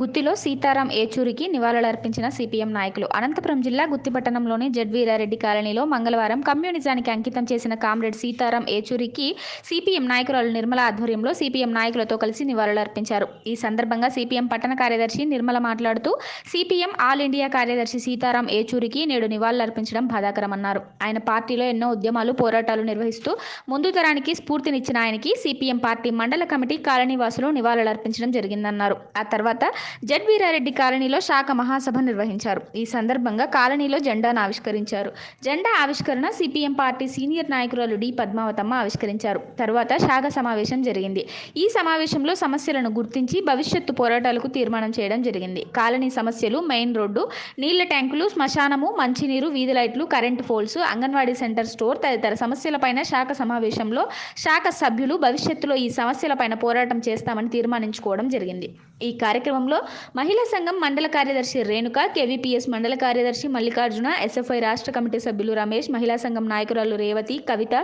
గుత్తిలో Sitaram ఏచూరికి నివాళులర్పించిన CPM నాయకులు. అనంతపురం జిల్లా గుత్తి పట్టణంలోని జడ్వీరారెడ్డి కాలనీలో మంగళవారం కమ్యూనిజానికి అంకితం చేసిన కామ్రేడ్ సీతారాం ఏచూరికి సిపిఎం నాయకురాలు నిర్మల ఆధ్వర్యంలో సిపిఎం నాయకులతో కలిసి నివాళులర్పించారు. ఈ సందర్భంగా సిపిఎం పట్టణ కార్యదర్శి నిర్మల మాట్లాడుతూ సిపిఎం ఆల్ ఇండియా కార్యదర్శి సీతారాం ఏచూరికి నేడు నివాళులర్పించడం బాధాకరమన్నారు. ఆయన పార్టీలో ఎన్నో ఉద్యమాలు పోరాటాలు నిర్వహిస్తూ ముందు తరానికి స్ఫూర్తినిచ్చిన ఆయనకి సిపిఎం పార్టీ మండల కమిటీ కాలనీవాసులు నివాళులర్పించడం జరిగిందన్నారు. ఆ తర్వాత జడ్వీరారెడ్డి కాలనీలో శాఖ మహాసభ నిర్వహించారు. ఈ సందర్భంగా కాలనీలో జెండాను ఆవిష్కరించారు. జెండా ఆవిష్కరణ సిపిఎం పార్టీ సీనియర్ నాయకురాలు డి పద్మావతమ్మ ఆవిష్కరించారు. తర్వాత శాఖ సమావేశం జరిగింది. ఈ సమావేశంలో సమస్యలను గుర్తించి భవిష్యత్తు పోరాటాలకు తీర్మానం చేయడం జరిగింది. కాలనీ సమస్యలు మెయిన్ రోడ్డు నీళ్ళ ట్యాంకులు శ్మశానము మంచినీరు వీధి lights current poles anganwadi centre store తదితర సమస్యలపైన శాఖ సమావేశంలో శాఖ సభ్యులు భవిష్యత్తులో ఈ సమస్యలపైన పోరాటం చేస్తామని తీర్మానించుకోవడం జరిగింది. ఈ కార్యక్రమంలో మహిళా సంఘం మండల కార్యదర్శి రేణుక కేవీపీఎస్ మండల కార్యదర్శి మల్లికార్జున ఎస్ఎఫ్ఐ రాష్ట్ర కమిటీ సభ్యులు రమేష్ మహిళా సంఘం నాయకురాలు రేవతి కవిత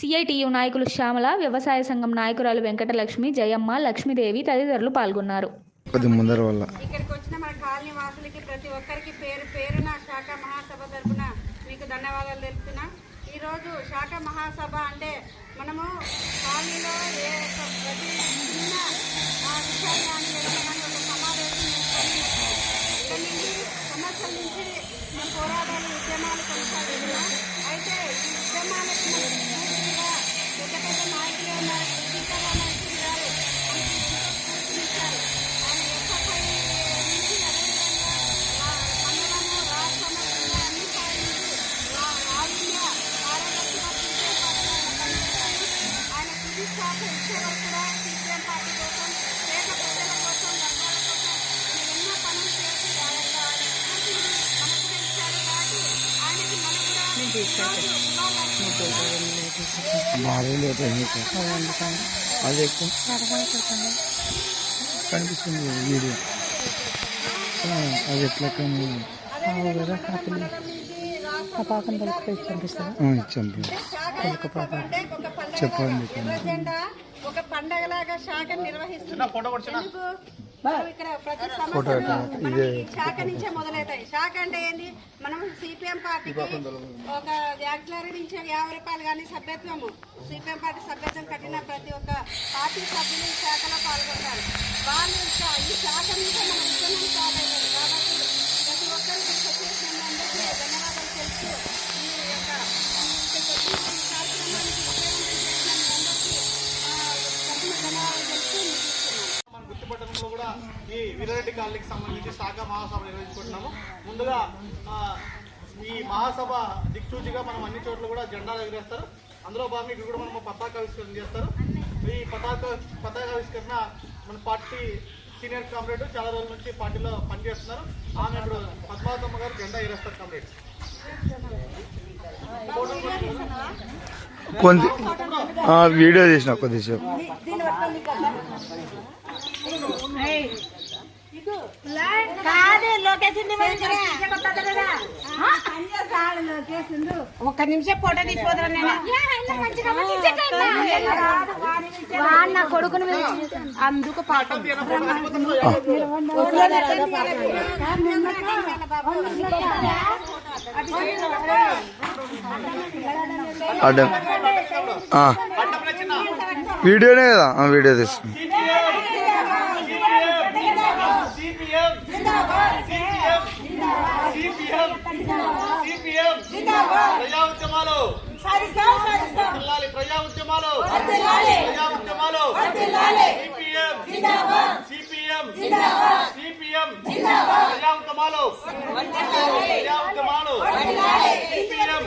సిఐటియు నాయకులు శ్యామల వ్యవసాయ సంఘం నాయకురాలు వెంకటలక్ష్మి జయమ్మ లక్ష్మీదేవి తదితరులు పాల్గొన్నారు. కొద్ది ముందర వల్ల ఇక్కడికి వచ్చిన మన కాలనీ వాసులకి ప్రతి ఒక్కరికి పేరు పేరున శాఖ మహాసభ తరపున మీకు ధన్యవాదాలు తెలుపుతున్నా. ఈరోజు శాఖ మహాసభ అంటే మనము కాలనీలో ఏ ప్రతి చిన్న విషయాన్ని కానీ ఏదైనా కానీ ఒక సమావేశం చేసుకొని ఇక్కడి నుంచి సమస్యల నుంచి మన పోరాటాలు ఉద్యమాలు కొనసాగుతున్నాం అయితే ఈ ఉద్యమాలకు పూర్తిగా పెద్ద పెద్ద నాయకులు ఉన్నారు. సీతారామయ్య గారు స్ఫూర్తినిచ్చారు ఆయన నుంచి అదేవిధంగా మండలము రాష్ట్రము జిల్లా అన్ని ఆల్ ఇండియా కార్యదర్శిగా సీపీఎం పార్టీలో పనిచేశారు ఆయన ఇచ్చే వరకు కూడా సీపీఎం పార్టీ కోసం పేద ప్రజల కోసం వర్గాల కోసం ఆయన ఎన్నో పనులు చేసి ఆ యొక్క ఆయన స్ఫూర్తిని మనకు కూడా ఇచ్చారు కాబట్టి ఆయనకి మనం కూడా ఈరోజు నివాళులర్పిస్తున్నాం. భారీ లేట్ అయింది అది ఎక్కువ. కనిపిస్తుంది వీడియో. ఆ, అది ఎట్లా ఇచ్చాం అంటే ఒక పల్లె చెప్పండి. ఎర్రజెండా ఒక పండగలాగా శాఖ నిర్వహిస్తున్నాం ఎందుకు? మనం ఇక్కడ ప్రతి సంవత్సరంలో మనం ఈ శాఖ నుంచే మొదలవుతాయి. శాఖ అంటే ఏంది? మనం సిపిఎం పార్టీకి ఒక యాక్లరీ నుంచి యాభై రూపాయలు కానీ సభ్యత్వము. సిపిఎం పార్టీ సభ్యత్వం కట్టిన ప్రతి ఒక్క పార్టీ సభ్యులు ఈ శాఖలో పాల్గొంటారు వాళ్ళు శా- ఈ శాఖ నుంచే మన ఉద్యమం స్టార్ట్ అవుతుంది కాబట్టి ప్రతి ఒక్కరికి వచ్చేసిన అందరికీ ధన్యవాదాలు తెలుస్తూ ఈ యొక్క ఈ ఇక్కడికి వచ్చి ఈ కార్యక్రమానికి విజయవంతం చేసిన మీ అందరికీ ఆ, తరపున ధన్యవాదాలు తెలుస్తూ గుర్తుపట్టడంలో కూడా ఈ వీరారెడ్డి కాలనీకి సంబంధించి శాఖ మహాసభ నిర్వహించుకుంటున్నాము. ముందుగా ఈ మహాసభ దిక్సూచిగా మనం అన్ని చోట్ల కూడా జెండాలు ఎగరేస్తారు. అందులో భాగంగా ఇక్కడ కూడా మనం పతాకావిష్కరణ చేస్తారు. ఈ పతాక పతాకావిష్కరణ మన పార్టీ సీనియర్ కామ్రేడ్ చాలా రోజుల నుంచి పార్టీలో పనిచేస్తున్నారు. ఆమె ఇప్పుడు పద్మావతమ్మ గారు జెండా ఎగరేస్తారు కామ్రేడ్. కొంత ఆ, వీడియో తీసిన కొద్దిసేపు. ఒక్క నిమిషం ఫోటో తీసుకోదరా నా కొడుకును అందుకు పాట అడ్డం వీడియోనే కదా వీడియో తీస్తున్నా సిపిఎం సిపిఎం సిపిఎం సిపిఎం ప్రజా ఉద్యమాలు. ప్రజా ఉద్యమాలు. ప్రజా ఉద్యమాలు. CPM CPM CPM. ప్రజా ఉద్యమాలు. ప్రజా ఉద్యమాలు. సిపిఎం.